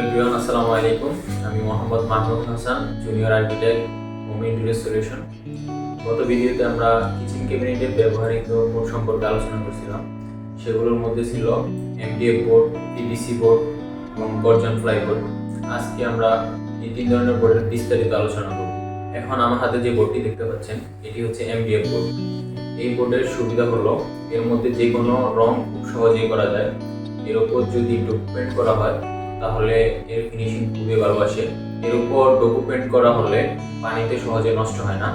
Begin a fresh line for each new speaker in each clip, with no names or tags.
Everyone, আসসালামু আলাইকুম। আমি Mohammad Mahmud Hasan junior architect solution গত ভিডিওতে আমরা কিচেন ক্যাবিনেটের ব্যবহারিক সম্পর্কে আলোচনা করছিলাম। সেগুলোর মধ্যে ছিল এমডিএফ বোর্ড বোর্ড এবং গর্জন আজকে আমরা এই তিন ধরনের বোর্ডের বিস্তারিত আলোচনা করব। এখন আমার হাতে যে বোর্ডটি দেখতে পাচ্ছেন, এটি হচ্ছে এমডিএফ বোর্ড এই বোর্ডের সুবিধা হলো, এর মধ্যে যে কোনো রং খুব সহজেই করা যায়। এর উপর যদি ডকুমেন্ট করা হয় তাহলে এর ফিনিশিং খুবই ভালো আসে। এর উপর ডকুমেন্ট করা হলে পানিতে সহজে নষ্ট হয় না।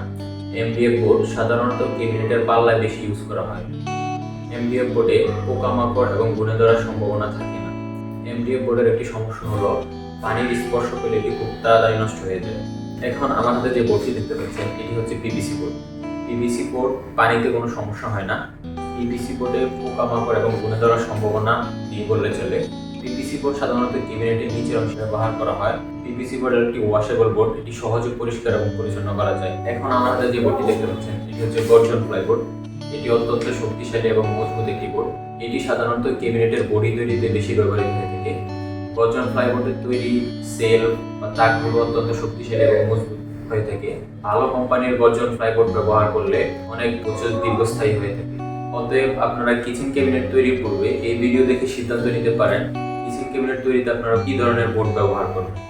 এমডিএফ বোর্ড সাধারণত কেবিনেটের পাল্লায় বেশি ইউজ করা হয়। এমডিএফ বোর্ডে পোকামাকড় এবং গুণে ধরার সম্ভাবনা থাকে না। এমডিএফ বোর্ডের একটি সমস্যা হলো, পানির স্পর্শ পেলে এটি খুব তাড়াতাড়ি নষ্ট হয়ে যায়? এখন আমার হাতে যে বোর্ডটি দেখতে পাচ্ছেন, এটি হচ্ছে পিভিসি বোর্ড পিভিসি বোর্ড পানিতে কোনো সমস্যা হয় না। পিভিসি বোর্ডে পোকামাকড় এবং গুণে ধরার সম্ভাবনা নেই বললে চলে। পিভিসি বোর্ড সাধারণত ক্যাবিনেটের নিচের অংশে ব্যবহার করা হয়। পিভিসি বোর্ডের একটি ওয়াশেবল বোর্ড এটি সহজে পরিষ্কার এবং পরিচ্ছন্ন করা যায়। এখন যে বোর্ডটি দেখতে পাচ্ছেন, এটি হচ্ছে গর্জন এটি অত্যন্ত শক্তিশালী এবং মজবুত একটি বোর্ড এটি সাধারণত ক্যাবিনেটের বডি তৈরিতে বেশি ব্যবহৃত হয়ে থাকে। গর্জন ফ্লাইবোর্ডের তৈরি সেল বা তাকগুলো অত্যন্ত শক্তিশালী এবং মজবুত হয়ে থাকে। ভালো কোম্পানির গর্জন ফ্লাইবোর্ড ব্যবহার করলে অনেক বছর দীর্ঘস্থায়ী হয়ে থাকে। অতএব আপনারা কিচেন ক্যাবিনেট তৈরির পূর্বে এই ভিডিও দেখে সিদ্ধান্ত নিতে পারেন ক্যাবিনেট তৈরিতে আপনারা কি ধরনের বোর্ড ব্যবহার করবেন?